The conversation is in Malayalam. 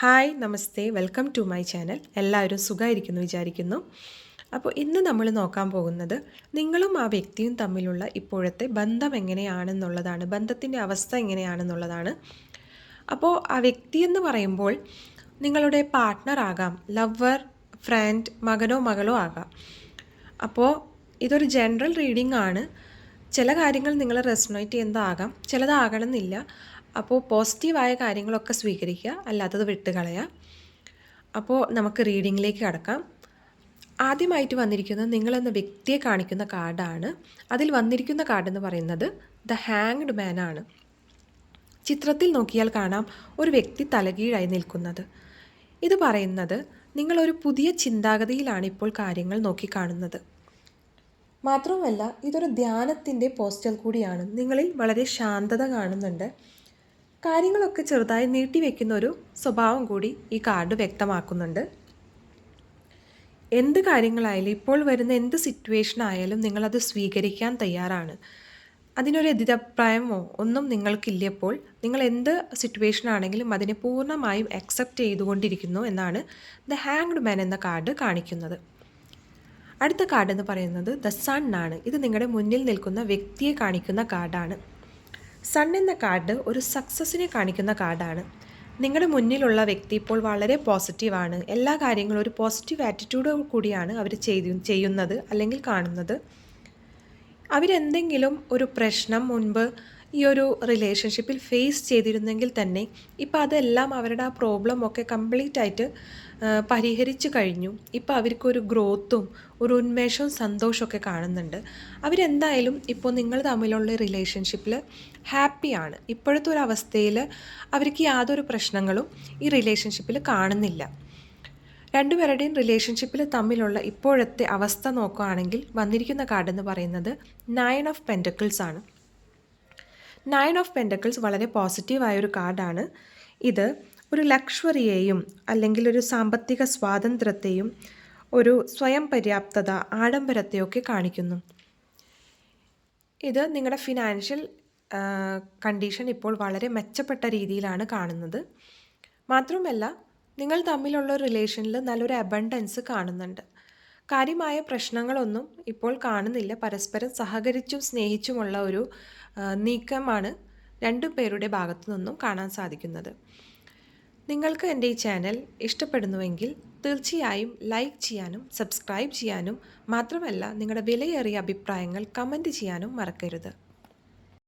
Hi namaste. Welcome to my channel. എല്ലാവരും സുഖമായിരിക്കുന്നു വിചാരിക്കുന്നു. അപ്പോൾ ഇന്ന് നമ്മൾ നോക്കാൻ പോകുന്നത് നിങ്ങളും ആ വ്യക്തിയും തമ്മിലുള്ള ഇപ്പോഴത്തെ ബന്ധം എങ്ങനെയാണെന്നുള്ളതാണ്. ബന്ധത്തിന്റെ അവസ്ഥ എങ്ങനെയാണെന്നുള്ളതാണ്. അപ്പോൾ ആ വ്യക്തി എന്ന് പറയുമ്പോൾ നിങ്ങളുടെ പാർട്ട്ണർ ആകാം. ലവർ ഫ്രണ്ട് മകനോ മകളോ ആകാം. അപ്പോൾ ഇതൊരു ജനറൽ റീഡിംഗ് ആണ്. ചില കാര്യങ്ങൾ നിങ്ങൾ റെസ്ണേറ്റ് ചെയ്യുന്നതാകാം. ചിലതാകണമെന്നില്ല. അപ്പോൾ പോസിറ്റീവായ കാര്യങ്ങളൊക്കെ സ്വീകരിക്കുക അല്ലാത്തത് വിട്ടുകളയുക. അപ്പോൾ നമുക്ക് റീഡിങ്ങിലേക്ക് കടക്കാം. ആദ്യമായിട്ട് വന്നിരിക്കുന്നത് നിങ്ങളെന്ന വ്യക്തിയെ കാണിക്കുന്ന കാർഡാണ്. അതിൽ വന്നിരിക്കുന്ന കാർഡ് എന്ന് പറയുന്നത് ദ ഹാങ്ഡ് മാൻ ആണ് ചിത്രത്തിൽ നോക്കിയാൽ കാണാം ഒരു വ്യക്തി തലകീഴായി നിൽക്കുന്നത്. ഇത് പറയുന്നത് നിങ്ങളൊരു പുതിയ ചിന്താഗതിയിലാണ് ഇപ്പോൾ കാര്യങ്ങൾ നോക്കിക്കാണുന്നത്. മാത്രവുമല്ല ഇതൊരു ധ്യാനത്തിന്റെ പോസ്റ്റൽ കൂടിയാണ്. നിങ്ങളിൽ വളരെ ശാന്തത കാണുന്നുണ്ട്. കാര്യങ്ങളൊക്കെ ചെറുതായി നീട്ടിവെക്കുന്ന ഒരു സ്വഭാവം കൂടി ഈ കാർഡ് വ്യക്തമാക്കുന്നുണ്ട്. എന്ത് കാര്യങ്ങളായാലും ഇപ്പോൾ വരുന്ന എന്ത് സിറ്റുവേഷൻ ആയാലും നിങ്ങളത് സ്വീകരിക്കാൻ തയ്യാറാണ്. അതിനൊരു എതിരഭിപ്രായമോ ഒന്നും നിങ്ങൾക്കില്ലപ്പോൾ നിങ്ങൾ എന്ത് സിറ്റുവേഷൻ ആണെങ്കിലും അതിനെ പൂർണമായും അക്സെപ്റ്റ് ചെയ്തുകൊണ്ടിരിക്കുന്നു എന്നാണ് ദ ഹാങ്ഡ് മാൻ എന്ന കാർഡ് കാണിക്കുന്നത്. അടുത്ത കാർഡ് എന്ന് പറയുന്നത് ദ സൺ ആണ്. ഇത് നിങ്ങളുടെ മുന്നിൽ നിൽക്കുന്ന വ്യക്തിയെ കാണിക്കുന്ന കാർഡാണ്. സൺ എന്ന കാർഡ് ഒരു സക്സസ്സിനെ കാണിക്കുന്ന കാർഡാണ്. നിങ്ങളുടെ മുന്നിലുള്ള വ്യക്തി ഇപ്പോൾ വളരെ പോസിറ്റീവാണ്. എല്ലാ കാര്യങ്ങളും ഒരു പോസിറ്റീവ് ആറ്റിറ്റ്യൂഡ് കൂടിയാണ് അവർ ചെയ്തു ചെയ്യുന്നത് അല്ലെങ്കിൽ കാണുന്നത്. അവരെന്തെങ്കിലും ഒരു പ്രശ്നം മുൻപ് ഈ ഒരു റിലേഷൻഷിപ്പിൽ ഫേസ് ചെയ്തിരുന്നെങ്കിൽ തന്നെ ഇപ്പോൾ അതെല്ലാം അവരുടെ ആ പ്രോബ്ലം ഒക്കെ കംപ്ലീറ്റ് ആയിട്ട് പരിഹരിച്ചു കഴിഞ്ഞു. ഇപ്പോൾ അവർക്കൊരു ഗ്രോത്തും ഒരു ഉന്മേഷവും സന്തോഷമൊക്കെ കാണുന്നുണ്ട്. അവരെന്തായാലും ഇപ്പോൾ നിങ്ങൾ തമ്മിലുള്ള റിലേഷൻഷിപ്പിൽ ഹാപ്പിയാണ് ഇപ്പോഴത്തെ ഒരു അവസ്ഥയിൽ അവർക്ക് യാതൊരു പ്രശ്നങ്ങളും ഈ റിലേഷൻഷിപ്പിൽ കാണുന്നില്ല. രണ്ടുപേരുടെയും റിലേഷൻഷിപ്പിൽ തമ്മിലുള്ള ഇപ്പോഴത്തെ അവസ്ഥ നോക്കുകയാണെങ്കിൽ വന്നിരിക്കുന്ന കാർഡ് എന്ന് പറയുന്നത് നയൻ ഓഫ് പെന്റക്കിൾസ് ആണ്. നയൻ ഓഫ് പെന്റക്കിൾസ് വളരെ പോസിറ്റീവായ ഒരു കാർഡാണ് ഇത് ഒരു ലക്ഷറിയെയും അല്ലെങ്കിൽ ഒരു സാമ്പത്തിക സ്വാതന്ത്ര്യത്തെയും ഒരു സ്വയം പര്യാപ്തത ആഡംബരത്തെയൊക്കെ കാണിക്കുന്നു. ഇത് നിങ്ങളുടെ ഫിനാൻഷ്യൽ കണ്ടീഷൻ ഇപ്പോൾ വളരെ മെച്ചപ്പെട്ട രീതിയിലാണ് കാണുന്നത്. മാത്രമല്ല നിങ്ങൾ തമ്മിലുള്ള റിലേഷനിൽ നല്ലൊരു അബണ്ടൻസ് കാണുന്നുണ്ട്. കാര്യമായ പ്രശ്നങ്ങളൊന്നും ഇപ്പോൾ കാണുന്നില്ല. പരസ്പരം സഹകരിച്ചും സ്നേഹിച്ചുമുള്ള ഒരു നീക്കമാണ് രണ്ടു പേരുടെ ഭാഗത്തു നിന്നും കാണാൻ സാധിക്കുന്നത്. നിങ്ങൾക്ക് എന്റെ ഈ ചാനൽ ഇഷ്ടപ്പെടുന്നുവെങ്കിൽ തീർച്ചയായും ലൈക്ക് ചെയ്യാനും സബ്സ്ക്രൈബ് ചെയ്യാനും മാത്രമല്ല നിങ്ങളുടെ വിലയേറിയ അഭിപ്രായങ്ങൾ കമന്റ് ചെയ്യാനും മറക്കരുത്.